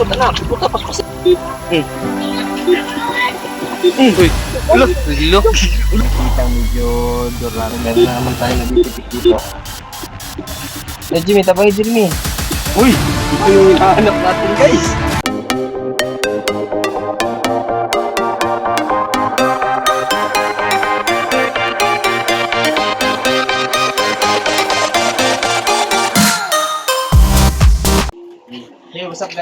Ikot anak, ikot tapos kasi. Hmm. Uy, ulo, ulo. Kita medyo doraro. Meron na naman tayo nabititik dito. Eh, Jimmy, tabay Jimmy. Uy, ito yung hinahanap natin guys.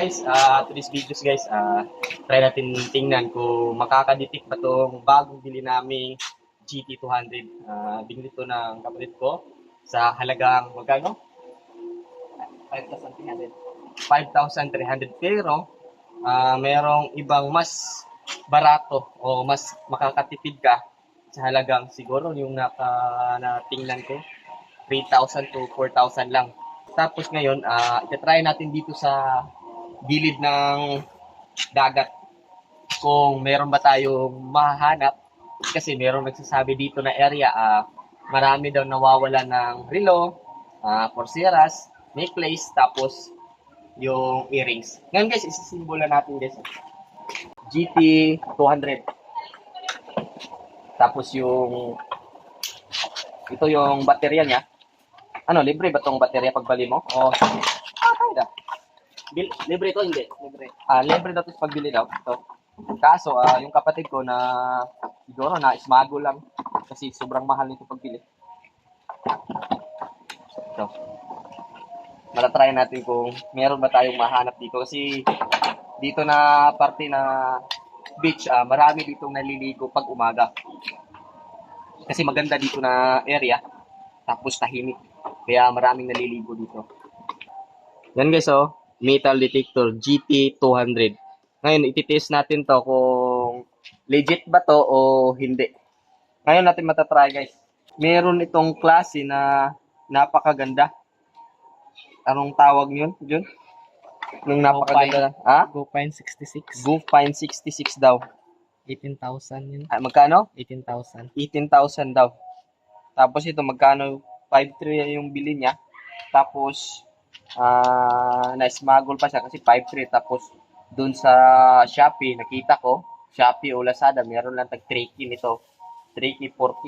Guys? Uh, today's videos guys, uh, try natin tingnan kung makakadetect ba itong bagong bili naming GT200. Uh, binili ito ng kapatid ko sa halagang magkano? 5,300. 5,300 pero uh, merong ibang mas barato o mas makakatipid ka sa halagang siguro yung naka, natingnan ko 3,000 to 4,000 lang. Tapos ngayon, uh, try natin dito sa gilid ng dagat kung meron ba tayong mahanap kasi meron nagsasabi dito na area ah marami daw nawawala ng relo, uh, porceras, necklace, tapos yung earrings. Ngayon guys, isisimbola natin guys. GT 200. Tapos yung ito yung baterya niya. Ano, libre ba tong baterya pagbali mo? O. Libre to, hindi. Libre. Ah, libre daw to sa pagbili daw. Ito. Kaso, ah, yung kapatid ko na siguro na ismago lang kasi sobrang mahal nito pagbili. Ito. Matatry natin kung meron ba tayong mahanap dito kasi dito na parte na beach, ah, marami ditong naliligo pag umaga. Kasi maganda dito na area, tapos tahimik. Kaya maraming naliligo dito. Yan guys, oh. Metal detector GT200. Ngayon, ititest natin to kung legit ba to o hindi. Ngayon natin matatry guys. Meron itong klase na napakaganda. Anong tawag yun? Yun? Nung napakaganda. Ha? GoPine 66. Goofine 66 daw. 18,000 yun. Ah, magkano? 18,000. 18,000 daw. Tapos ito, magkano? 5,300 yung bili niya. Tapos, ah na-smuggle pa siya kasi 5,300. Tapos, dun sa Shopee, nakita ko, Shopee o Lazada, meron lang tag 3K nito. 3K, 4K.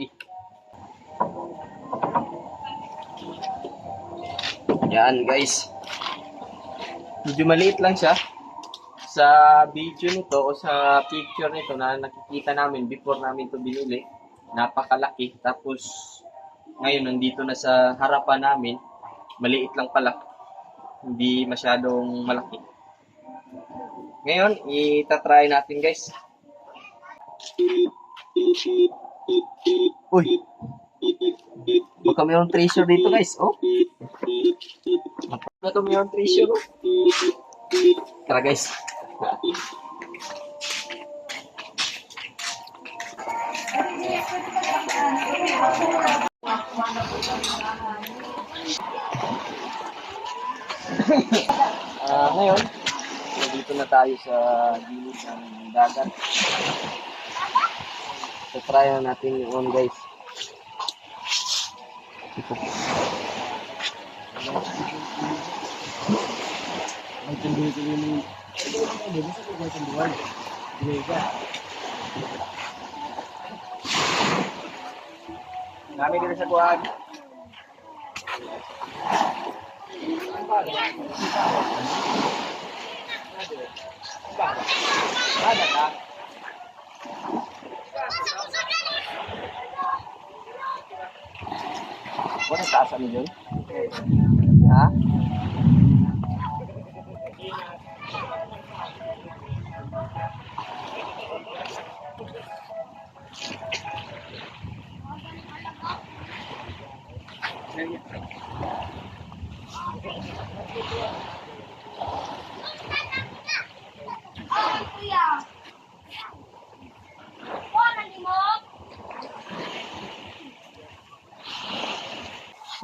Yan, guys. Medyo maliit lang siya. Sa video nito o sa picture nito na nakikita namin before namin to binili, napakalaki. Tapos, ngayon nandito na sa harapan namin, maliit lang pala. Hindi masyadong malaki. Ngayon, itatry natin guys. Uy! Baka mayroong treasure dito guys, oh. Baka mayroong treasure, oh. Tara guys. Ah, ngayon, nandito na tayo sa gilid ng dagat. So, try na natin yung on guys. Ito. Kami dito sa kuhan. Wala taas ano yun? Ha?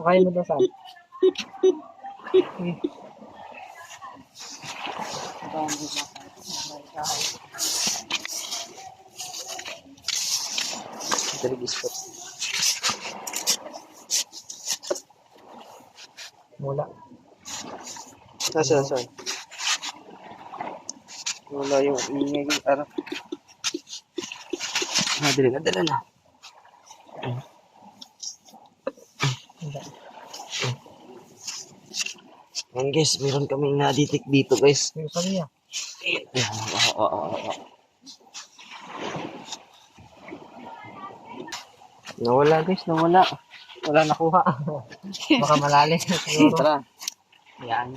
Sakay mo daw saan? Dalig spot. Mula. Nasaan, nasaan? Wala yung ingay arap. Ah, dali na, dala na. Yan guys, meron kaming naditik dito guys. Yung kanya. Yan, oo. Nawala guys, nawala. Wala nakuha. Baka malalim na siguro. Tara. Yan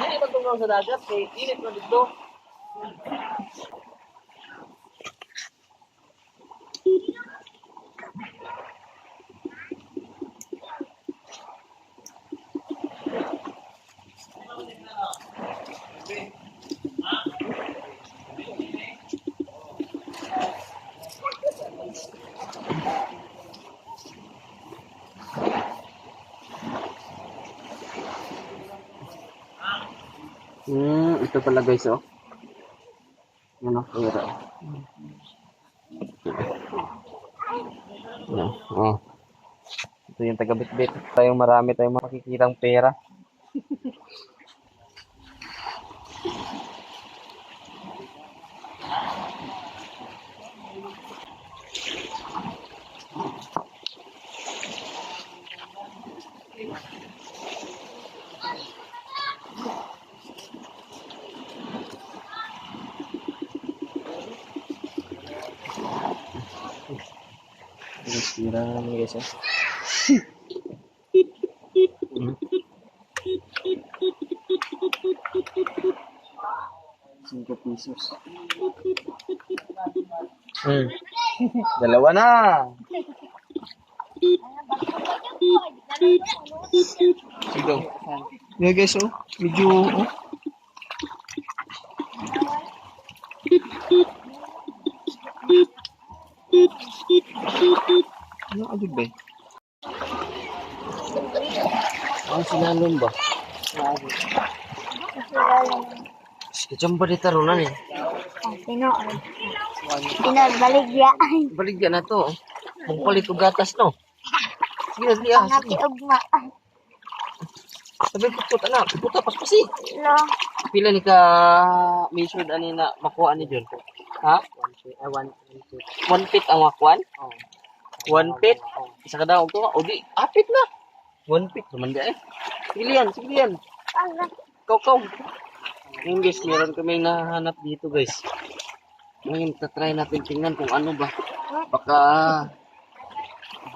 Dili magtungaw sa dagat kay init man dito. Okay. Hmm, ito pala guys oh. Yan oh, pera. Yan, oh. Ito yung taga-bitbit. Tayong marami tayong makikitang pera. Guys, pira naman guys. Hmm. Cinco pesos. Hmm. Dalawa na. Ito. Yan guys, oh. Medyo, oh. Ano ka ba? Ang sinalong ba? Kacang ba di tarunan eh? Sino? Pinagbaligya. Baligyan na to. Kung palit og gatas no. Sige, sige ah. Ngati Sige. ugma. Sabi ko puta na. Puta paspasi. Lo. Pila ni ka measured ani na makuha ni John? Ha? One, two. One feet ang makuan? Oh. One feet? Isa ka daw to. O di, apit na. One feet. Naman di eh. Sige yan, sige yan. Kaw, kaw. Ngayon guys, meron kami nahanap dito guys. Ngayon, tatry natin tingnan kung ano ba. Baka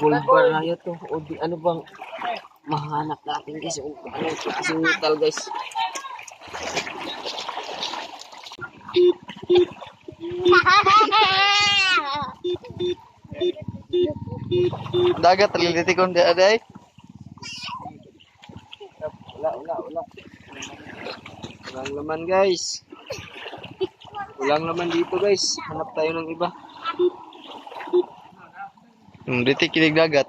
gold bar na to. O di, ano bang mahanap natin guys. O, ano klaseng metal guys. Dagat, taliliti ko hindi aday. Wala, wala, wala. Walang laman guys. Walang laman dito guys. Hanap tayo ng iba. Hmm, dito kilig dagat.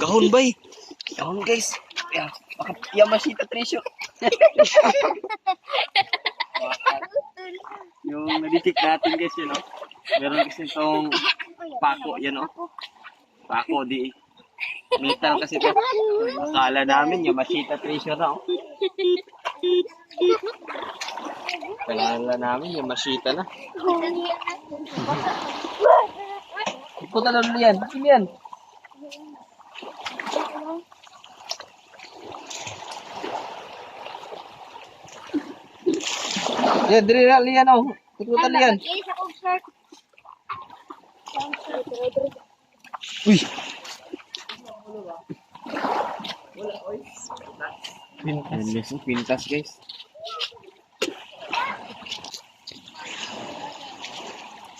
Kahon bay. Kahon guys. Ya, baka ya masita treasure. yung naditik natin guys yun no. Meron kasi itong pako yan no. Pako di metal kasi to. Akala namin yung masita treasure na oh. Akala namin yung masita na. Ipunta na ulit yan. Bakit yan? Yan, dili na liyan oh. Ikutan liyan. Shirt. Uy! Pintas. Pintas guys.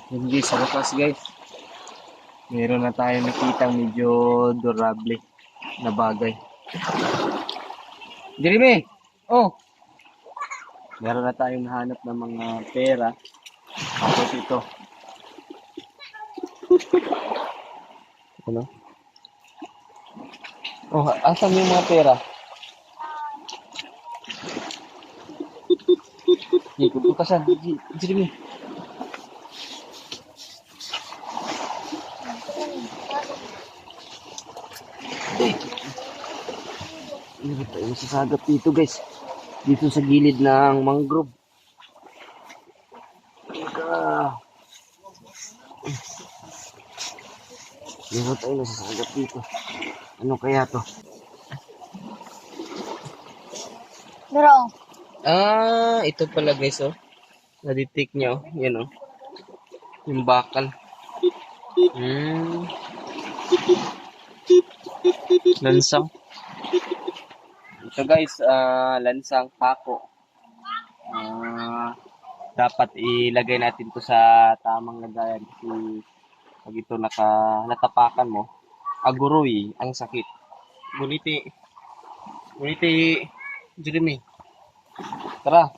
Guys, sa wakas guys. Meron na tayo nakita medyo durable na bagay. Jeremy! Oh! Meron na tayong nahanap ng mga pera. Tapos ito. Ano? Oh, asan yung mga pera? Hindi. J- Jeremy. Hindi ba tayo masasagap dito guys? Dito sa gilid ng mangrove. Ah. Ba tayo masasagap dito? Ano kaya to? Pero, Ah, ito pala guys, oh. Na-detect nyo, yan oh. Yung bakal. Hmm. Lansang. Ito guys, ah, lansang pako. Ah, dapat ilagay natin to sa tamang lagayan kasi pag ito naka natapakan mo, aguroy ang sakit. Nguniti, nguniti, Jeremy. Tara.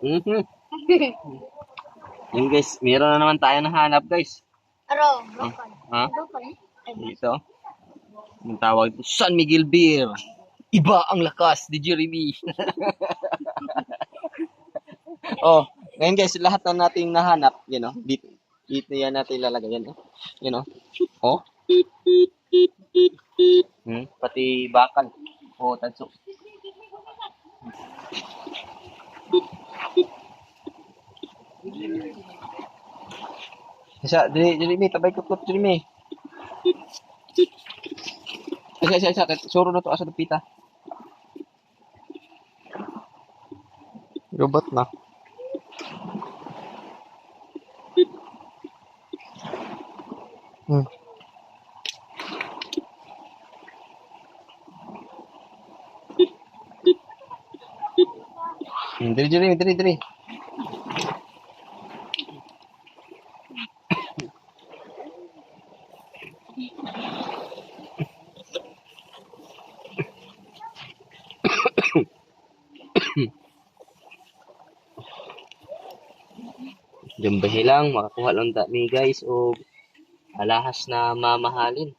Mhm. Yun guys, meron na naman tayo nahanap guys. Aro, broken. Ha? Broken. Dito. Ang tawag ito, San Miguel Beer. Iba ang lakas ni Jeremy. oh, ngayon guys, lahat na nating nahanap, you know, dito, dito yan natin ilalagay yan. You know. Oh. Hmm, pati bakal. Oh, tanso. Isa, dili, dili mi, tabay ko ko, dili mi. Isa, isa, isa, suro na to, asa na pita. Robot na. Dili, dili, dili, dili. Jumbahi lang, makakuha lang dami guys o alahas na mamahalin.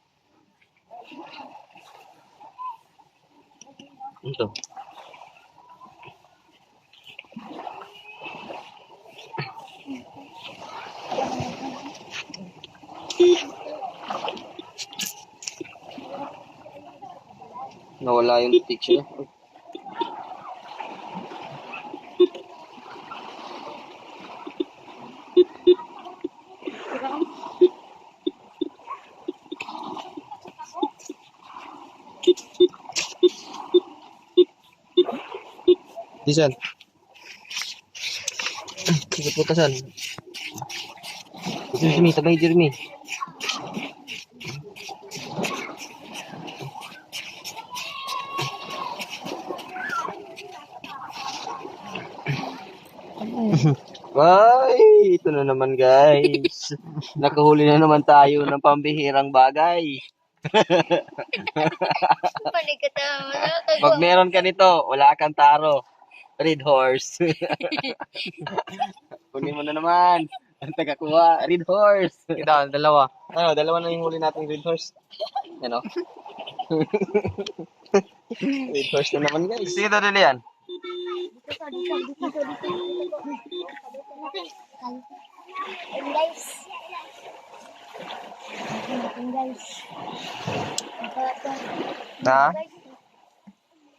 Ito. Nawala yung picture. Disan. Sige putasan. Jeremy, tabay Jeremy. Ay, ito na naman guys. Nakahuli na naman tayo ng pambihirang bagay. Pag meron ka nito, wala kang taro. Red horse. Kunin mo na naman. Ang tagakuha, red horse. Kita, dalawa. Ano, dalawa na yung huli nating red horse. Ano? red horse na naman guys. Yan. Dito ka, dito, dito, dito, dito. And guys. And guys. Ito, ito. Ha? Guys.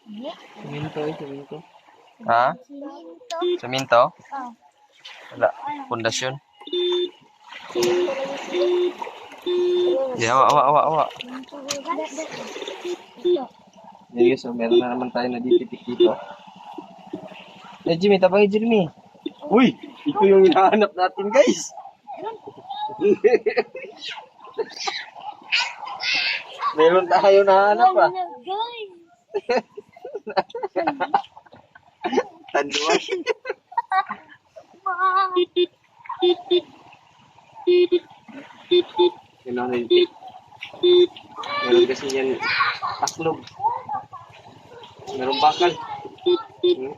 Hindi. Suminto eh, suminto. Ha? Ito. Saminto? Oh. Wala. Pundasyon. Di, awa, awa, awa, awa. Ito. Sige, so meron na naman tayo na dititik dito. Eh, Jimmy, tabay Jimmy. Uy, ito yung hinahanap natin, guys. Meron tayo na hanap ah. Tanduan. Yun ang rintik. Meron kasi yan taklog. Meron bakal. Hmm?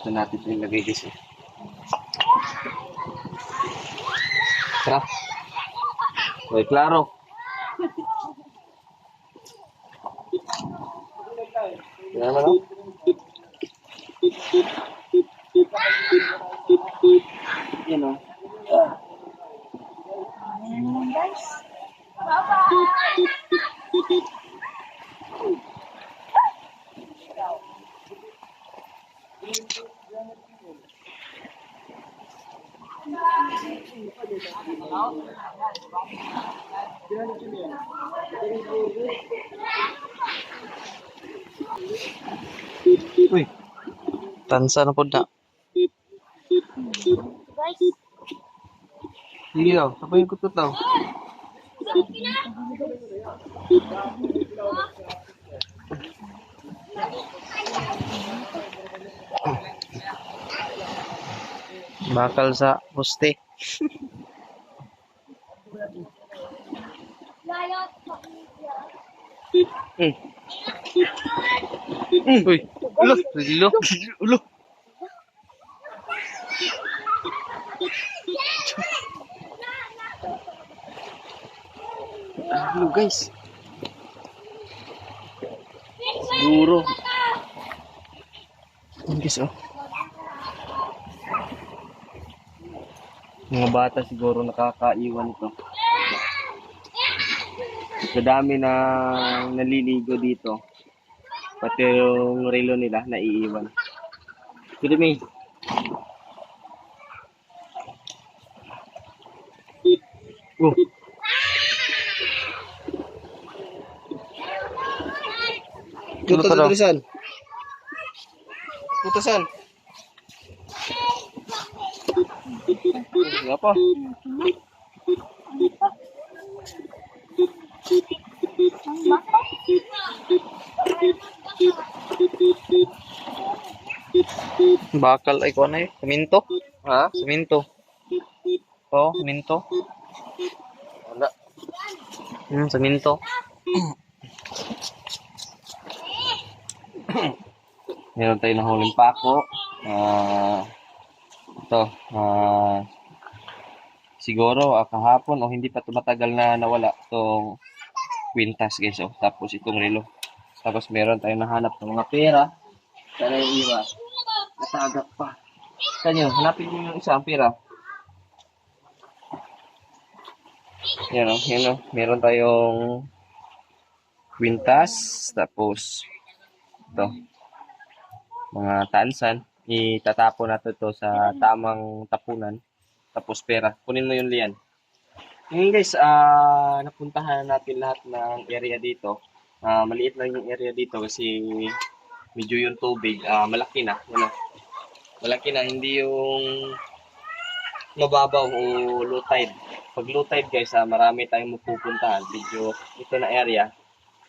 Dito natin ito ilagay guys. eh. Tara. Uy, klaro. Yan naman oh. Uy. Tansa na po na. Sige daw, sabayin ko to daw. Bakal sa poste. Uy. Ulo. Ulo. Ulo. Ano guys? Siguro. Ang guys oh. Mga bata siguro nakakaiwan ito. Sa dami na naliligo dito. Pati yung relo nila naiiwan. Good me. Oh. Ano pa daw? Tutusan. Tutusan. Nga pa. Bakal ay ko na eh. Siminto. Ha? Siminto. Oh, siminto. Wala. Hmm, siminto. Meron tayo na huling pako. Ah, ito. ah, siguro ah, kahapon o hindi pa tumatagal na nawala itong kwintas guys. Oh. Tapos itong relo. Tapos meron tayong nahanap ng mga pera. Sana yung iba. Natagap pa. Yun? Hanapin nyo yung isa pera. Yan o. Yan o. Meron tayong kwintas. Tapos ito mga tansan, itatapon natin to sa tamang tapunan. Tapos pera. Kunin mo yung liyan. Ngayon guys, ah napuntahan natin lahat ng area dito. Ah maliit lang yung area dito kasi medyo yung tubig, ah malaki na. Ano? Malaki na, hindi yung mababaw o low tide. Pag low tide guys, ah, marami tayong mapupuntahan. Medyo ito na area.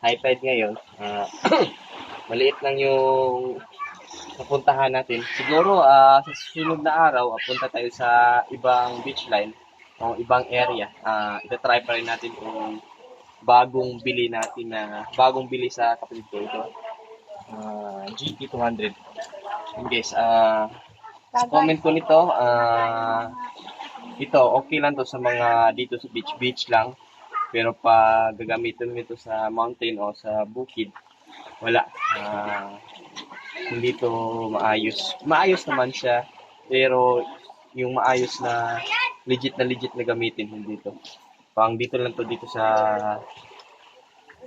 High tide ngayon. Ah maliit lang yung napuntahan natin. Siguro ah, sa susunod na araw, ah, punta tayo sa ibang beach line o ibang area. Ah, ita-try pa rin natin kung bagong bili natin na bagong bili sa kapatid ko ito. Ah, GT200. Yun guys, ah sa comment ko nito, ah ito, okay lang to sa mga dito sa beach, beach lang. Pero pag gagamitin mo ito sa mountain o sa bukid, wala. Ah, hindi to maayos. Maayos naman siya, pero yung maayos na legit na legit na gamitin, hindi to. Pang dito lang to dito sa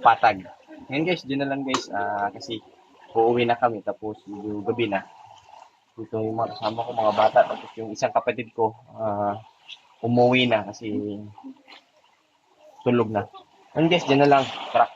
patag. Ngayon guys, dyan na lang guys, ah, kasi uuwi na kami, tapos yung gabi na. Dito yung mga kasama ko, mga bata, tapos yung isang kapatid ko, ah, umuwi na kasi tulog na. Ngayon guys, dyan na lang. Crack.